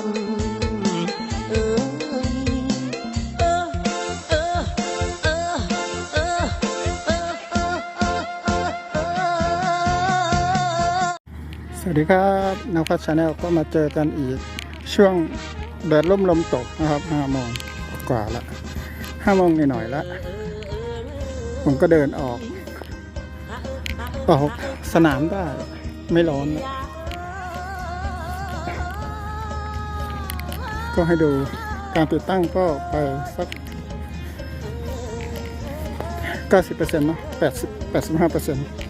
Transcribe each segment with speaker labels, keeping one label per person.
Speaker 1: สวัสดีครับนักพัฒชาแนลก็มาเจอกันอีกช่วงแดดร่มลมตกนะครับห้าโมงกว่าละห้าโมงหน่อยๆละผมก็เดินออกออกสนามได้ไม่ร้อนละ ก็ให้ดูการติดตั้งก็ไปสัก 90%เนาะ80 85%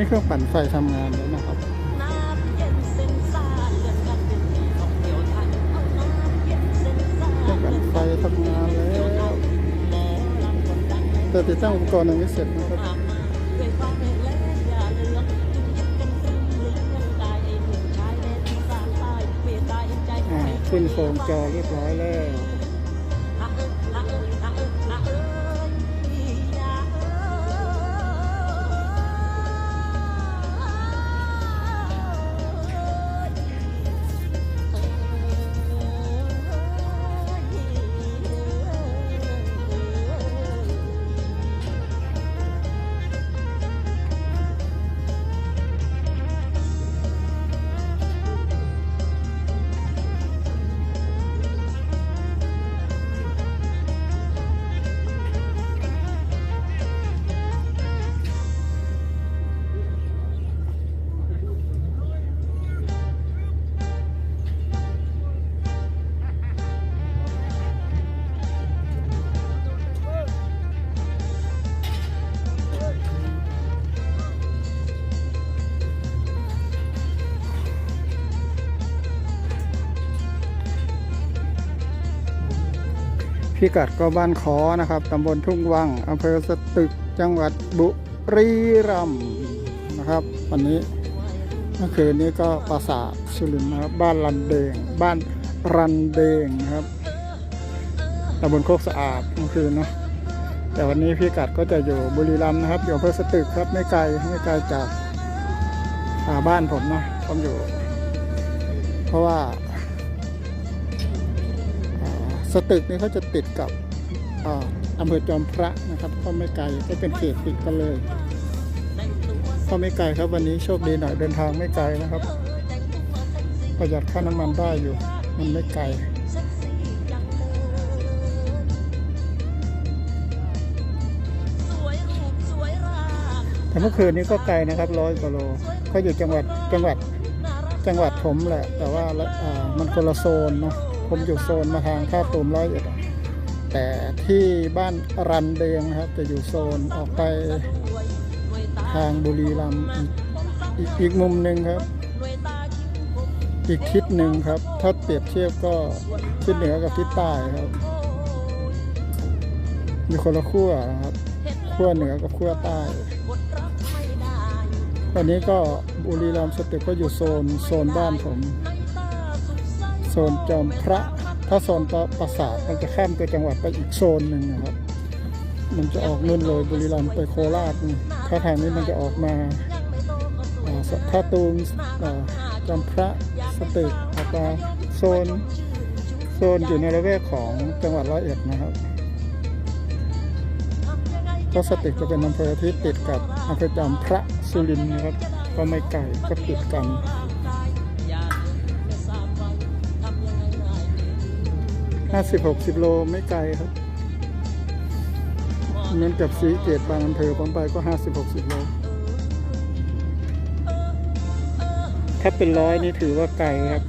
Speaker 2: นี่เครื่องปั่นไฟทำงานแล้วนะ
Speaker 1: ครับ
Speaker 2: เค
Speaker 1: รื่องปั่นไฟทำงานแล้วแต่ติดตั้งอุปกรณ์ยังไม่เสร็จนะครับขึ้นโฟมจอเรียบร้อยแล้ว พิกัดก็บ้านคอนะครับตำบลทุ่งวังอำเภอสตึกจังหวัดบุรีรัมย์นะครับ วันนี้เมื่อคืนนี้ก็ปราสาทสุรินทร์นะครับบ้านรันเดง บ้านรันเดงนะครับตำบลโคกสะอาดเมื่อคืนเนาะแต่วันนี้พิกัดก็จะอยู่บุรีรัมย์นะครับ อยู่อำเภอสตึกครับไม่ไกลไม่ไกลจากอ่าบ้านผมนะผมอยู่ เพราะว่า สตึกนี่เขาจะติดกับอำเภอจอมพระนะครับก็ไม่ไกลก็เป็นเขตติดกันเลยก็ไม่ไกลครับวันนี้โชคดีหน่อยเดินทางไม่ไกลนะครับ ประหยัดค่าน้ำมันได้อยู่ มันไม่ไกล
Speaker 2: แต่เมื่อคืนนี้ก็ไกลนะครับร้อยกว่าโลก็อยู่จังหวัดจังหวัดจังหวัดผมแหละ แต่ว่ามันคนละโซนเนาะ ผมอยู่โซนมาทางท่าตูมร้อยเอ็ดแต่ที่บ้านรันเดงครับ จะอยู่โซนออกไปทางบุรีรัมย์อีกอีกอีกมุมหนึ่งครับ อีกทิศหนึ่งครับ ถ้าเปรียบเทียบก็ทิศเหนือกับทิศใต้ครับ มีคนละขั้วนะครับขั้วเหนือกับขั้วใต้ตอนนี้ก็บุรีรัมย์สเต็ปก็อยู่โซนโซนบ้านผม โซนจอมพระ ถ้าโซนปราสาทมันจะข้ามตัวจังหวัดไปอีกโซนหนึ่งนะครับ มันจะออกนู่นเลยบุรีรัมย์ไปโคราชนี่ถ้าทางนี้มันจะออกมาท่าตูมจอมพระสตึกออกมาโซนโซนอยู่ในระแวกของจังหวัดร้อยเอ็ดนะครับก็สตึกจะเป็นอำเภอที่ติดกับอำเภอจอมพระสุรินทร์นะครับ ก็ไม่ไกลก็ติดกัน ห้าสิบหกสิบโลไม่ไกลครับเหมือนกับสีเกตบางอำเภอผมไปก็ห้าสิบหกสิบโล ถ้าเป็นร้อยนี่ถือว่าไกลครับ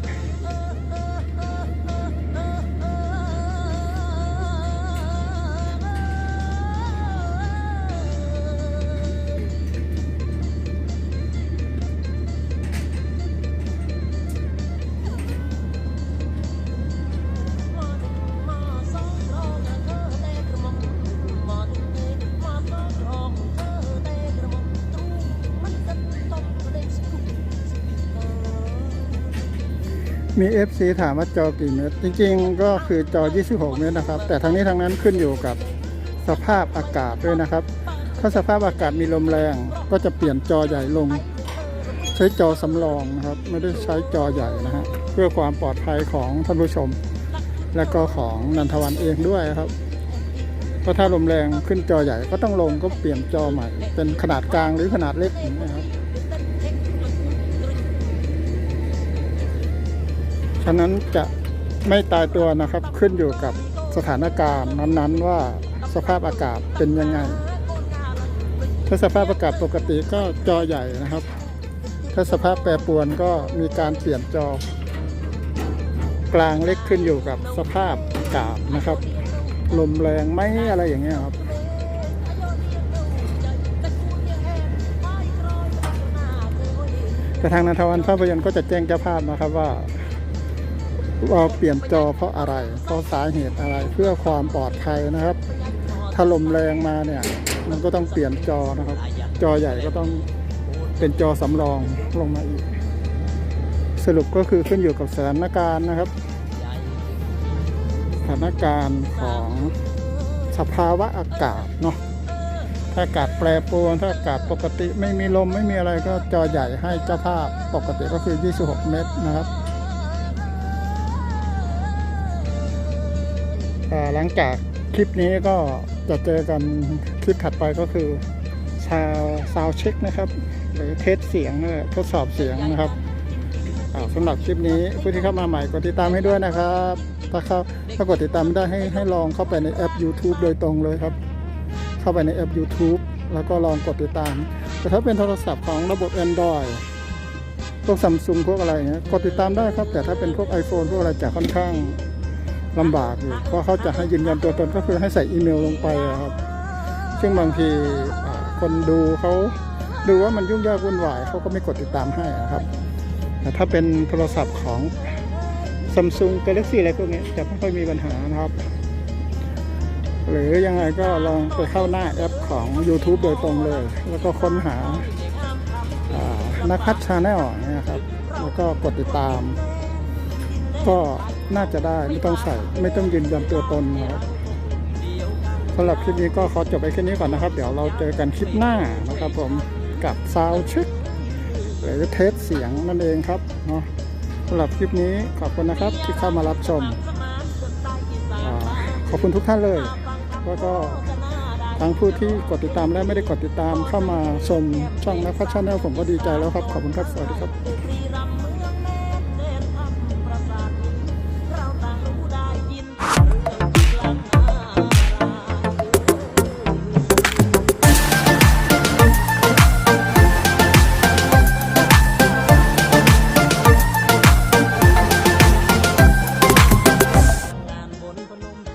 Speaker 2: มี FC ถามว่าจอกี่เมตร จริงๆ ก็คือจอ 26 เมตรนะครับ แต่ทั้งนี้ทั้งนั้นขึ้นอยู่กับสภาพอากาศด้วยนะครับ ถ้าสภาพอากาศมีลมแรงก็จะเปลี่ยนจอใหญ่ลง ใช้จอสำรองนะครับ ไม่ได้ใช้จอใหญ่นะฮะเพื่อความปลอดภัยของท่านผู้ชม และก็ของนันทวันเองด้วยครับเพราะถ้าลมแรงขึ้นจอใหญ่ก็ต้องลงก็เปลี่ยนจอใหม่ เป็นขนาดกลางหรือขนาดเล็กอย่างนี้ยครับ ฉะนั้นจะไม่ตายตัวนะครับขึ้นอยู่กับสถานการณ์นั้นๆว่าสภาพอากาศเป็นยังไง ถ้าสภาพอากาศปกติก็จอใหญ่นะครับ ถ้าสภาพแปรปรวนก็มีการเปลี่ยนจอ กลางเล็กขึ้นอยู่กับสภาพอากาศนะครับ ลมแรงไหมอะไรอย่างเงี้ยครับแต่ทางนันทวันภาพยนตร์ก็จะแจ้งเจ้าภาพนะครับว่า เราเปลี่ยนจอเพราะอะไร เพราะสาเหตุอะไรเพื่อความปลอดภัยนะครับ ถ้าลมแรงมาเนี่ย มันก็ต้องเปลี่ยนจอนะครับ จอใหญ่ก็ต้องเป็นจอสำรองลงมาอีก สรุปก็คือขึ้นอยู่กับสถานการณ์นะครับ สถานการณ์ของสภาวะอากาศเนาะถ้าอากาศแปรปรวนถ้าอากาศปกติไม่มีลมไม่มีอะไรก็จอใหญ่ให้เจ้าภาพปกติก็คือ 26 เมตรนะครับ หลังจากคลิปนี้ก็จะเจอกันคลิปถัดไปก็คือชาวซาวเช็คนะครับ หรือเทสเสียงทดสอบเสียงนะครับสำหรับคลิปนี้ผู้ที่เข้ามาใหม่กดติดตามให้ด้วยนะครับ ถ้าเข้าถ้ากดติดตามไม่ได้ให้ให้ลองเข้าไปในแอป YouTube โดยตรงเลยครับ เข้าไปในแอป YouTube แล้วก็ลองกดติดตาม แต่ถ้าเป็นโทรศัพท์ของระบบ Android พวกซัมซุงพวกอะไรเงี้ยกดติดตามได้ครับ แต่ถ้าเป็นพวก iPhone พวกอะไรจะค่อนข้าง ลำบากอยู่เพราะเขาจะให้ยืนยันตัวตนก็คือให้ใส่อีเมลลงไปอะครับ ซึ่งบางทีคนดูเขาดูว่ามันยุ่งยากวุ่นวายเขาก็ไม่กดติดตามให้อะครับแต่ถ้าเป็นโทรศัพท์ของ Samsung Galaxy อะไรพวกนี้จะไม่ค่อยมีปัญหานะครับ หรือยังไงก็ลองไปเข้าหน้าแอปของ YouTube โดยตรงเลย แล้วก็ค้นหาานักพัฒชาแนลนี่ยครับ แล้วก็กดติดตาม ก็ น่าจะได้ไม่ต้องใส่ ไม่ต้องยืนยันตัวตนนะครับสำหรับคลิปนี้ก็ขอจบไปแค่นี้ก่อนนะครับ เดี๋ยวเราเจอกันคลิปหน้านะครับผมกับซาวช e คหรือเทสเสียงนั่นเองครับเนาะสำหรับคลิปนี้ขอบคุณนะครับที่เข้ามารับชมอขอบคุณทุกท่านเลย แล้วก็ทั้งผู้ที่กดติดตามและไม่ได้กดติดตามเข้ามาชมช่องนักพัฒนาแนลผมก็ดีใจแล้วครับ ขอบคุณครับ สวัสดีครับ